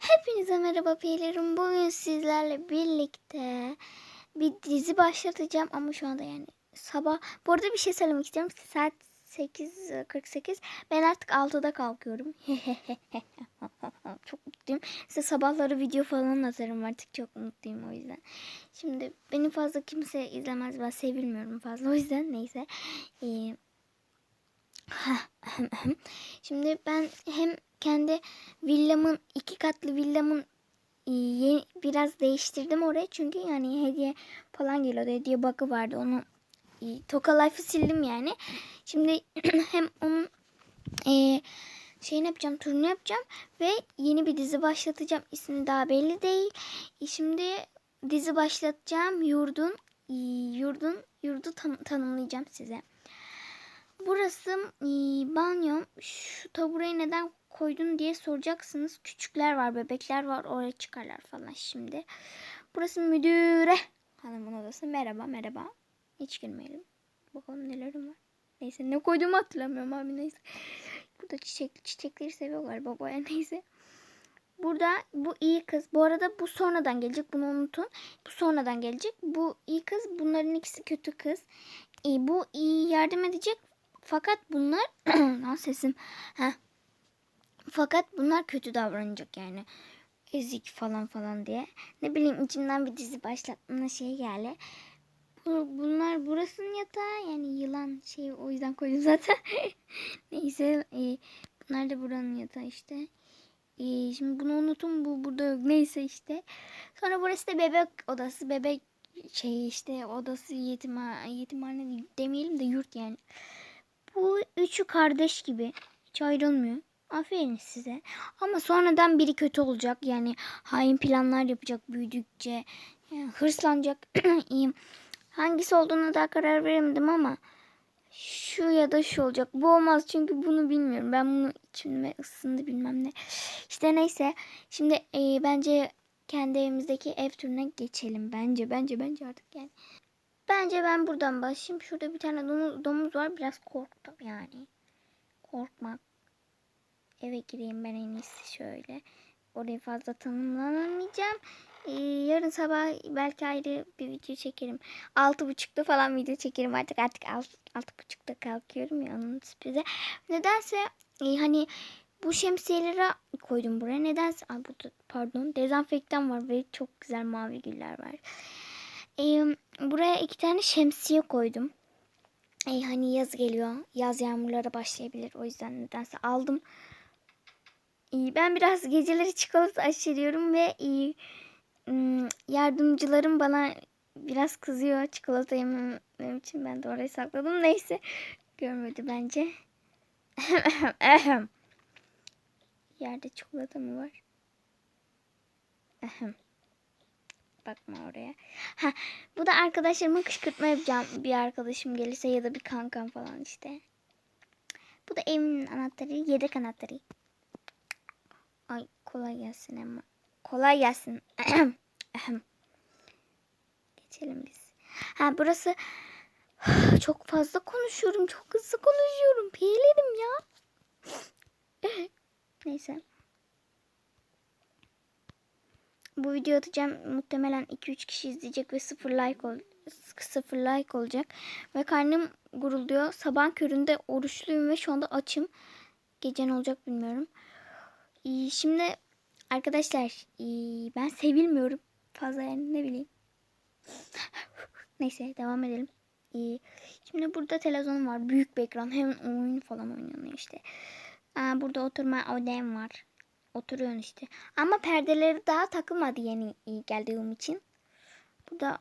Hepinize merhaba peylerim. Bugün sizlerle birlikte bir dizi başlatacağım ama şu anda yani sabah. Bu arada bir şey söylemek istiyorum. Saat 8.48. Ben artık 6'da kalkıyorum. çok mutluyum. Size sabahları video falan atarım artık. Çok mutluyum o yüzden. Şimdi beni fazla kimse izlemez. Ben sevilmiyorum fazla. O yüzden neyse. Ee, Şimdi ben hem kendi villamın iki katlı villamın e, biraz değiştirdim orayı çünkü yani hediye falan geliyordu. Hediye bakı vardı. Onu e, Toka Life'ı sildim yani. Şimdi hem onun e, şeyini yapacağım, turunu yapacağım ve yeni bir dizi başlatacağım. İsmi daha belli değil. E, şimdi dizi başlatacağım. Yurdun yurdun yurdu tan- tanımlayacağım size. Burası e, banyom. Şu tabureyi neden koydun diye soracaksınız. Küçükler var, bebekler var. Oraya çıkarlar falan şimdi. Burası müdüre hanımın odası. Merhaba, merhaba. Hiç girmeyelim. Bakalım nelerim var. Neyse ne koyduğumu hatırlamıyorum abi neyse. Burada çiçek, çiçekleri seviyorlar babaya neyse. Burada bu iyi kız. Bu arada bu sonradan gelecek. Bunu unutun. Bu sonradan gelecek. Bu iyi kız. Bunların ikisi kötü kız. E, bu iyi yardım edecek. Fakat bunlar lan sesim. Heh. Fakat bunlar kötü davranacak yani. Ezik falan falan diye. Ne bileyim içimden bir dizi başlatma şey geldi. Bu, bunlar burasının yatağı yani yılan şey o yüzden koydum zaten. Neyse e, bunlar da buranın yatağı işte. E, şimdi bunu unutun bu burada yok. Neyse işte. Sonra burası da bebek odası. Bebek şey işte odası yetimhane, yetimhane demeyelim de yurt yani. Bu üçü kardeş gibi. Hiç ayrılmıyor. Aferin size. Ama sonradan biri kötü olacak. Yani hain planlar yapacak büyüdükçe. Yani hırslanacak. Hangisi olduğuna daha karar veremedim ama şu ya da şu olacak. Bu olmaz çünkü bunu bilmiyorum. Ben bunu içimde ısındı bilmem ne. İşte neyse. Şimdi e, bence kendi evimizdeki ev türüne geçelim. Bence bence bence artık yani. Bence ben buradan başlayayım. Şurada bir tane domuz, domuz var. Biraz korktum yani. Korkmak. Eve gireyim ben en iyisi şöyle. Orayı fazla tanımlanamayacağım. Ee, yarın sabah belki ayrı bir video çekerim. Altı buçukta falan video çekerim artık. Artık alt, altı buçukta kalkıyorum ya onun sürprize. Nedense e, hani bu şemsiyeleri koydum buraya. Nedense ay, burada, pardon dezenfektan var ve çok güzel mavi güller var. Ee, buraya iki tane şemsiye koydum. Ee, hani yaz geliyor. Yaz yağmurlara başlayabilir. O yüzden nedense aldım. Ee, ben biraz geceleri çikolata aşeriyorum ve e, yardımcılarım bana biraz kızıyor çikolata yemem için. Ben de orayı sakladım. Neyse. Görmedi bence. Yerde çikolata mı var? Ahem. Bakma oraya. Ha, bu da arkadaşlarıma kışkırtma yapacağım. Bir arkadaşım gelirse ya da bir kankam falan işte. Bu da evimin anahtarı. Yedek anahtarı. Ay kolay gelsin ama. Kolay gelsin. Geçelim biz. Ha burası çok fazla konuşuyorum. Çok hızlı konuşuyorum. Peylerim ya. Neyse. Bu video atacağım. Muhtemelen 2-3 kişi izleyecek ve 0 like ol 0 like olacak. Ve karnım gurulduyor. Sabah köründe oruçluyum ve şu anda açım. Gece ne olacak bilmiyorum. Ee, şimdi arkadaşlar ee, ben sevilmiyorum. Fazla yani ne bileyim. Neyse devam edelim. Ee, şimdi burada televizyon var. Büyük bir ekran. Hemen oyun falan oynanıyor işte. Aa, burada oturma odam var. Oturuyorsun işte. Ama perdeleri daha takılmadı yeni geldiğim için. Burada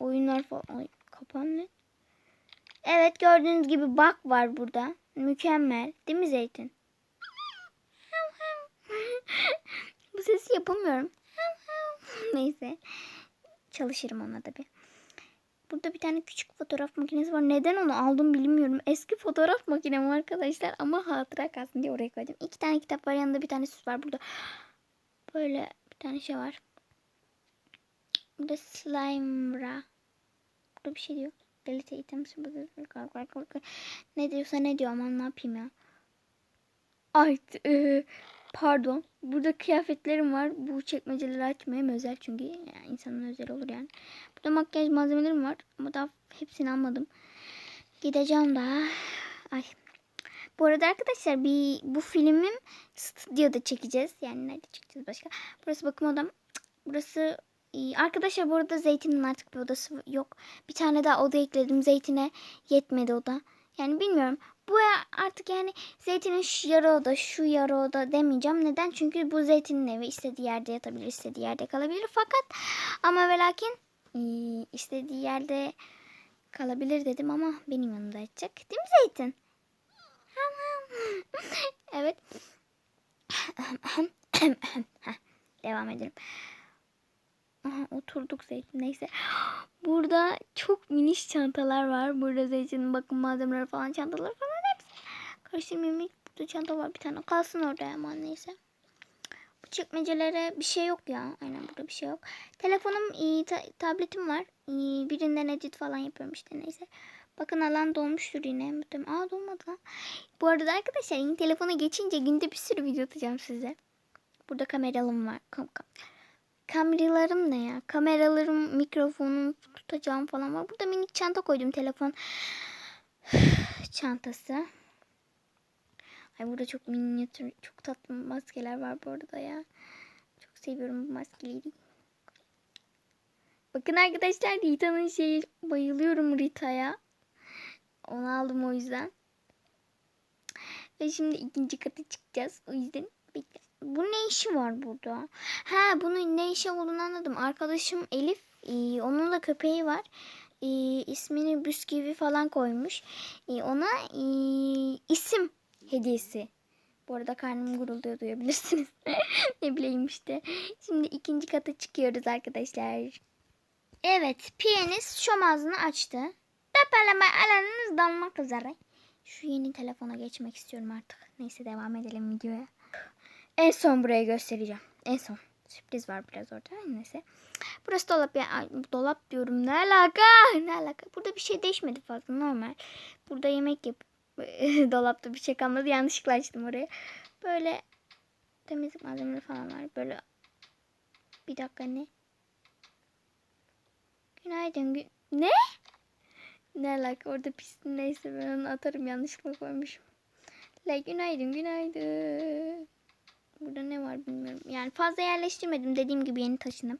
oyunlar falan. Ay, kapan ne? Evet gördüğünüz gibi bak var burada. Mükemmel. Değil mi Zeytin? Bu sesi yapamıyorum. Neyse. Çalışırım ona da bir. Burada bir tane küçük fotoğraf makinesi var. Neden onu aldım bilmiyorum. Eski fotoğraf makinem arkadaşlar. Ama hatıra kalsın diye oraya koydum. İki tane kitap var. Yanında bir tane süs var. Burada böyle bir tane şey var. Burada slime Burada bir şey diyor. Delete items. Ne diyorsa ne diyor aman ne yapayım ya. Ay Pardon. Burada kıyafetlerim var. Bu çekmeceleri açmayayım özel çünkü yani insanın özel olur yani. Burada makyaj malzemelerim var ama daha hepsini almadım. Gideceğim daha. Ay. Bu arada arkadaşlar bir bu filmim stüdyoda çekeceğiz. Yani nerede çekeceğiz başka? Burası bakım odam. Burası e, arkadaşlar bu arada Zeytin'in artık bir odası yok. Bir tane daha oda ekledim. Zeytin'e yetmedi oda. Yani bilmiyorum. Bu artık yani Zeytin'in şu yarı oda, şu yarı oda demeyeceğim. Neden? Çünkü bu Zeytin'in evi istediği yerde yatabilir, istediği yerde kalabilir. Fakat ama ve lakin e, istediği yerde kalabilir dedim ama benim yanımda yatacak. Değil mi Zeytin? evet. Devam edelim. Aha, oturduk Zeytin. Neyse. Burada çok miniş çantalar var. Burada Zeytin'in bakım malzemeleri falan çantaları falan hepsi. Karıştırmayayım. Burada çanta var bir tane. Kalsın orada ama neyse. Bu çekmecelere bir şey yok ya. Aynen burada bir şey yok. Telefonum, e, ta- tabletim var. E, birinden edit falan yapıyorum işte neyse. Bakın alan dolmuştur yine. Muhtemelen- Aa dolmadı lan. Bu arada arkadaşlar yeni telefona geçince günde bir sürü video atacağım size. Burada kameralım var. Kam kam- kameralarım ne ya? Kameralarım, mikrofonum, tutacağım falan var. Burada minik çanta koydum telefon çantası. Ay burada çok minyatür, çok tatlı maskeler var bu arada ya. Çok seviyorum bu maskeleri. Bakın arkadaşlar Rita'nın şeyi bayılıyorum Rita'ya. Onu aldım o yüzden. Ve şimdi ikinci kata çıkacağız. O yüzden bekle. Bu ne işi var burada? Ha bunun ne işi olduğunu anladım. Arkadaşım Elif, e, onun da köpeği var. E, ismini Bisküvi falan koymuş. E, ona e, isim hediyesi. Bu arada karnım gurulduyor duyabilirsiniz. ne bileyim işte. Şimdi ikinci kata çıkıyoruz arkadaşlar. Evet, piyanist şom ağzını açtı. Depeleme alanınız dalmak üzere. Şu yeni telefona geçmek istiyorum artık. Neyse devam edelim videoya. En son buraya göstereceğim. En son. Sürpriz var biraz orada. Neyse. Burası dolap ya. Ay, dolap diyorum. Ne alaka? Ne alaka? Burada bir şey değişmedi fazla. Normal. Burada yemek yap. Dolapta bir şey kalmadı. Yanlışlıkla açtım oraya. Böyle temizlik malzemeleri falan var. Böyle bir dakika ne? Günaydın. Gü- ne? Ne alaka? Orada pis neyse ben onu atarım. Yanlışlıkla koymuşum. La günaydın günaydın. Burada ne var bilmiyorum. Yani fazla yerleştirmedim. Dediğim gibi yeni taşındım.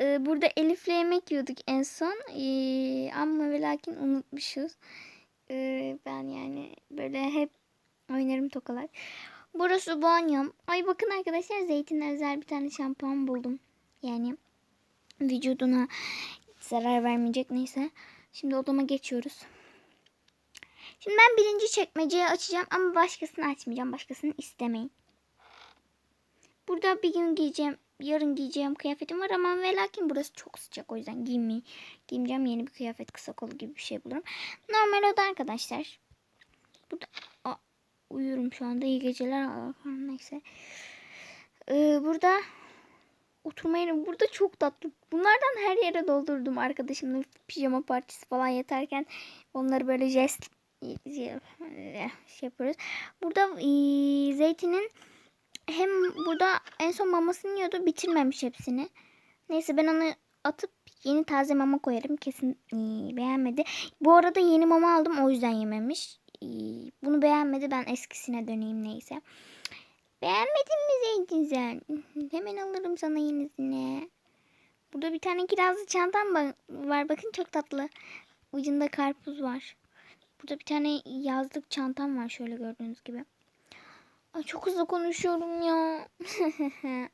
Ee, burada Elif'le yemek yiyorduk en son. Ee, ama ve lakin unutmuşuz. Ee, ben yani böyle hep oynarım tokalar. Burası banyom. Ay bakın arkadaşlar zeytin özel bir tane şampuan buldum. Yani vücuduna zarar vermeyecek neyse. Şimdi odama geçiyoruz. Şimdi ben birinci çekmeceyi açacağım ama başkasını açmayacağım. Başkasını istemeyin. Burada bir gün giyeceğim, yarın giyeceğim kıyafetim var ama ve lakin burası çok sıcak o yüzden giymeyi, giymeyeceğim. Yeni bir kıyafet kısa kolu gibi bir şey bulurum. Normal oda arkadaşlar. Burada Aa, uyuyorum şu anda. İyi geceler. Aa, neyse. Ee, burada oturma yeri burada çok tatlı. Bunlardan her yere doldurdum arkadaşımla pijama partisi falan yeterken onları böyle jest şey yapıyoruz. Burada e, zeytinin hem burada en son mamasını yiyordu bitirmemiş hepsini. Neyse ben onu atıp yeni taze mama koyarım. Kesin e, beğenmedi. Bu arada yeni mama aldım o yüzden yememiş. E, bunu beğenmedi ben eskisine döneyim neyse. Beğenmedin mi Zeytin sen? Hemen alırım sana yenisini. Burada bir tane kirazlı çantam var. Bakın çok tatlı. Ucunda karpuz var. Burada bir tane yazlık çantam var şöyle gördüğünüz gibi. Ay çok hızlı konuşuyorum ya.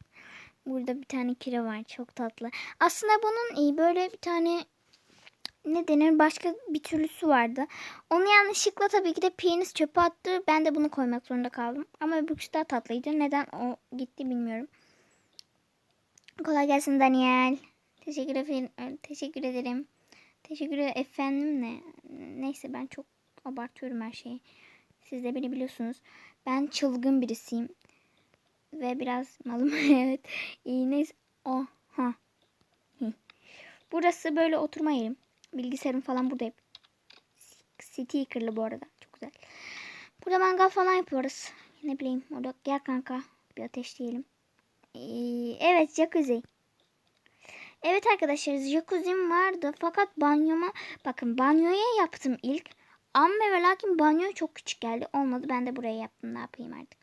Burada bir tane kire var. Çok tatlı. Aslında bunun iyi böyle bir tane ne denir başka bir türlüsü vardı. Onu yanlışlıkla tabii ki de piyanist çöpe attı. Ben de bunu koymak zorunda kaldım. Ama öbürküsü daha tatlıydı. Neden o gitti bilmiyorum. Kolay gelsin Daniel. Teşekkür ederim. Teşekkür ederim. Teşekkür ederim. Efendim ne? Neyse ben çok abartıyorum her şeyi. Siz de beni biliyorsunuz. Ben çılgın birisiyim. Ve biraz malım. evet. İyi neyse. Oh. Ha. Burası böyle oturma yerim. Bilgisayarım falan burada hep. Stickerlı bu arada. Çok güzel. Burada mangal falan yapıyoruz. ne bileyim orada gel kanka bir ateşleyelim. Ee, evet jacuzzi. Evet arkadaşlar jacuzzi'm vardı fakat banyoma bakın banyoya yaptım ilk. Ama ve lakin banyo çok küçük geldi. Olmadı ben de buraya yaptım ne yapayım artık.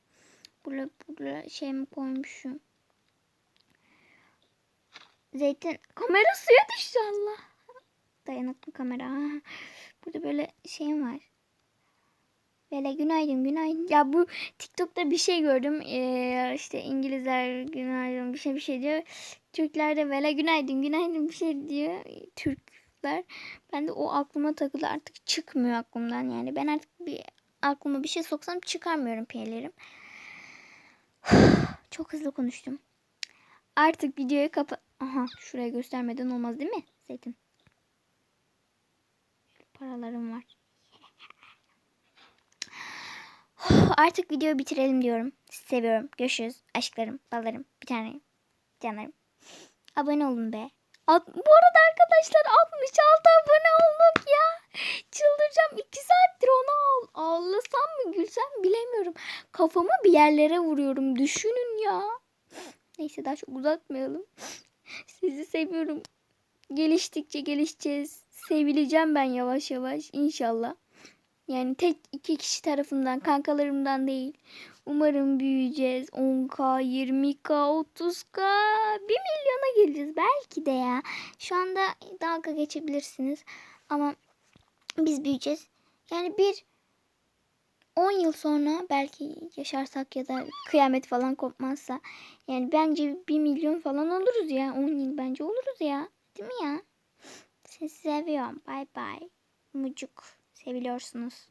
Buraya, buraya şey mi koymuşum. Zeytin kamera suya düştü Allah. Dayanıklı kamera. Burada böyle şeyim var. Böyle günaydın günaydın. Ya bu TikTok'ta bir şey gördüm. Ee, işte İngilizler günaydın bir şey bir şey diyor. Türkler de böyle günaydın günaydın bir şey diyor. Türkler. Ben de o aklıma takıldı artık çıkmıyor aklımdan yani. Ben artık bir aklıma bir şey soksam çıkarmıyorum piyelerim. Çok hızlı konuştum. Artık videoyu kapa... Aha şuraya göstermeden olmaz değil mi Zeytin? Paralarım var. Artık videoyu bitirelim diyorum. Sizi seviyorum. Görüşürüz. Aşklarım, ballarım, bir tane canlarım. Abone olun be. At- Bu arada arkadaşlar 66 abone olduk ya. Çıldıracağım. 2 saattir onu ağ- ağlasam mı gülsem bilemiyorum. Kafamı bir yerlere vuruyorum. Düşünün ya. Neyse daha çok uzatmayalım. Sizi seviyorum. Geliştikçe gelişeceğiz. Sevileceğim ben yavaş yavaş inşallah. Yani tek iki kişi tarafından, kankalarımdan değil. Umarım büyüyeceğiz. 10k, 20k, 30k, 1 milyona Belki de ya. Şu anda dalga geçebilirsiniz. Ama biz büyüyeceğiz. Yani bir 10 yıl sonra belki yaşarsak ya da kıyamet falan kopmazsa yani bence 1 milyon falan oluruz ya. 10 yıl bence oluruz ya. Değil mi ya? Sizi seviyorum. Bay bay. Mucuk. Seviliyorsunuz.